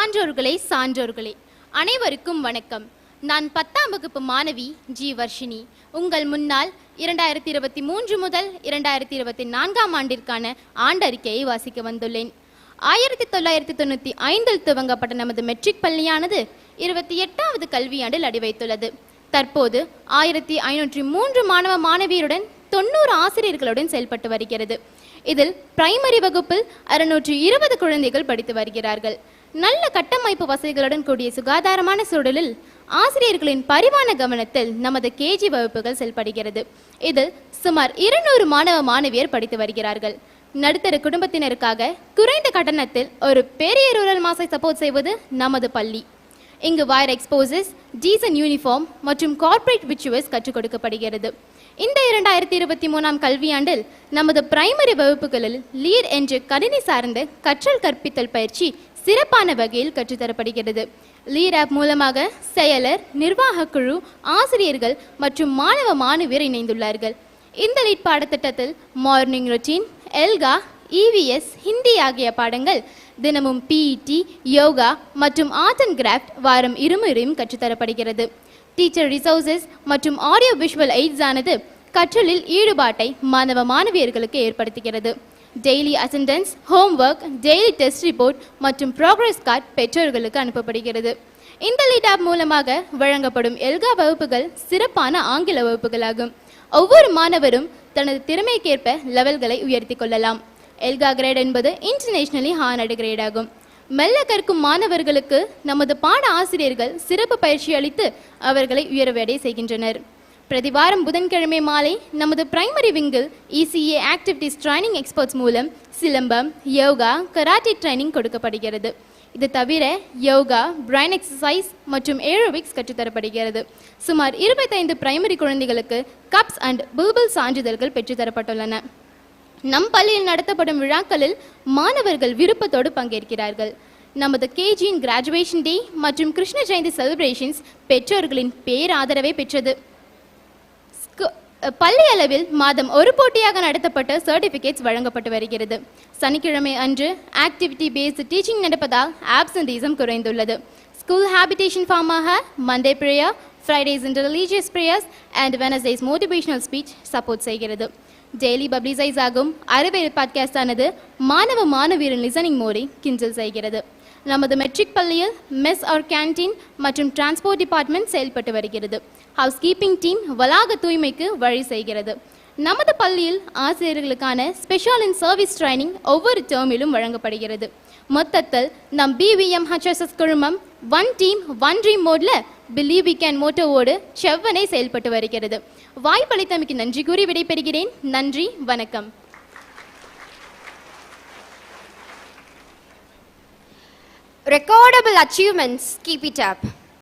சான்றோர்களே சான்றோர்களே அனைவருக்கும் வணக்கம். நான் பத்தாம் வகுப்பு மாணவி ஜி வர்ஷினி. உங்கள் முன்னால் இரண்டாயிரத்தி இருபத்தி மூன்று முதல் இரண்டாயிரத்தி இருபத்தி நான்காம் ஆண்டிற்கான ஆண்டறிக்கையை வாசிக்க வந்துள்ளேன். ஆயிரத்தி தொள்ளாயிரத்தி தொண்ணூற்றி ஐந்தில் துவங்கப்பட்ட நமது மெட்ரிக் பள்ளியானது இருபத்தி எட்டாவது கல்வியாண்டில் அடிவைத்துள்ளது. தற்போது ஆயிரத்தி ஐநூற்றி மூன்று மாணவ மாணவியருடன் தொண்ணூறு ஆசிரியர்களுடன் செயல்பட்டு வருகிறது. இதில் பிரைமரி வகுப்பில் அறுநூற்று இருபது குழந்தைகள் படித்து வருகிறார்கள். நல்ல கட்டமைப்பு வசதிகளுடன் கூடிய சுகாதாரமான சூழலில் ஆசிரியர்களின் பரிவான கவனத்தில் நமது கேஜி வகுப்புகள் செயல்படுகிறது. இதில் சுமார் இருநூறு மாணவ மாணவியர் படித்து வருகிறார்கள். நடுத்தர குடும்பத்தினருக்காக குறைந்த கட்டணத்தில் ஒரு பெரிய ரூரல் மாசை சப்போர்ட் செய்வது நமது பள்ளி. இங்கு வயர் எக்ஸ்போசஸ் டீசன் யூனிஃபார்ம் மற்றும் கார்ப்பரேட் விச்சுவஸ் கற்றுக் கொடுக்கப்படுகிறது. இந்த இரண்டாயிரத்தி இருபத்தி மூணாம் கல்வியாண்டில் நமது பிரைமரி வகுப்புகளில் லீட் என்ற கணினி சார்ந்த கற்றல் கற்பித்தல் பயிற்சி சிறப்பான வகையில் கற்றுத்தரப்படுகிறது. லீட் ஆப் மூலமாக செயலர் நிர்வாகக் குழு ஆசிரியர்கள் மற்றும் மாணவ மாணவியர் இணைந்துள்ளார்கள். இந்த லீட் பாடத்திட்டத்தில் மார்னிங் ரொட்டீன் எல்கா இவிஎஸ் ஹிந்தி ஆகிய பாடங்கள் தினமும் பிஇடி யோகா மற்றும் ஆர்ட் அண்ட் கிராஃப்ட் வாரம் இருமுறையும் கற்றுத்தரப்படுகிறது. டீச்சர் ரிசோர்சஸ் மற்றும் ஆடியோ விஷுவல் எய்ட்ஸ் ஆனது கற்றலில் ஈடுபாட்டை மாணவ மாணவியர்களுக்கு ஏற்படுத்துகிறது. Daily attendance homework daily test report மற்றும் ப்ராக்ரஸ் கார்டு பெற்றோர்களுக்கு அனுப்பப்படுகிறது. இந்த லீட் ஆப் மூலமாக வழங்கப்படும் எல்கா வகுப்புகள் சிறப்பான ஆங்கில வகுப்புகளாகும். ஒவ்வொரு மாணவரும் தனது திறமைக்கேற்ப லெவல்களை உயர்த்தி கொள்ளலாம். எல்கா கிரேட் என்பது இன்டர்நேஷ்னலி ஹானர்டு கிரேட் ஆகும். மெல்ல கற்கும் மாணவர்களுக்கு நமது பாட ஆசிரியர்கள் சிறப்பு பயிற்சி அளித்து அவர்களை உயர்வடை செய்கின்றனர். பிரதிவாரம் புதன்கிழமை மாலை நமது பிரைமரி விங்கில் இசிஏ ஆக்டிவிட்டிஸ் ட்ரைனிங் எக்ஸ்பர்ட்ஸ் மூலம் சிலம்பம் யோகா கராட்டே ட்ரைனிங் கொடுக்கப்படுகிறது. இது தவிர யோகா பிரைன் எக்ஸசைஸ் மற்றும் ஏரோபிக்ஸ் கற்றுத்தரப்படுகிறது. சுமார் இருபத்தைந்து பிரைமரி குழந்தைகளுக்கு கப்ஸ் அண்ட் பூபிள் சான்றிதழ்கள் பெற்றுத்தரப்பட்டுள்ளன. நம் பள்ளியில் நடத்தப்படும் விழாக்களில் மாணவர்கள் விருப்பத்தோடு பங்கேற்கிறார்கள். நமது கேஜியின் கிராஜுவேஷன் டே மற்றும் கிருஷ்ண ஜெயந்தி செலிப்ரேஷன்ஸ் பெற்றோர்களின் பேராதரவை பெற்றது. பள்ளி அளவில் மாதம் ஒரு போட்டியாக நடத்தப்பட்ட சர்டிஃபிகேட்ஸ் வழங்கப்பட்டு வருகிறது. சனிக்கிழமை அன்று ஆக்டிவிட்டி பேஸ்டு டீச்சிங் நடப்பதால் ஆப்சன்டீசம் குறைந்துள்ளது. School habitation ஃபார்மாக Monday prayer Fridays in religious prayers and Wednesdays motivational speech support செய்கிறது. டெய்லி பப்ளிசைஸ் ஆகும். அறிவியல் பாட்காஸ்ட் ஆனது மாணவ மாணவியரின் லிசனிங் மோடை கிண்டல் செய்கிறது. நமது மெட்ரிக் பள்ளியில் மெஸ் ஆர் கேண்டீன் மற்றும் டிரான்ஸ்போர்ட் டிபார்ட்மெண்ட் செயல்பட்டு வருகிறது. ஹவுஸ் கீப்பிங் டீம் வளாக தூய்மைக்கு வழி செய்கிறது. நமது பள்ளியில் ஆசிரியர்களுக்கான ஸ்பெஷல் இன் சர்வீஸ் ட்ரைனிங் ஒவ்வொரு டேர்மிலும் வழங்கப்படுகிறது. மொத்தத்தில் நம் பிவிஎம் ஹச்எஸ்எஸ் குழுமம் ஒன் டீம் ஒன் ட்ரீம் மோட்ல பிலீவ் வி கேன் மோட்டோவோடு செவ்வனே செயல்பட்டு வருகிறது. வாய்ப்பளித்தமைக்கு நன்றி கூறி விடைபெறுகிறேன். நன்றி வணக்கம். Recordable achievements, keep it up.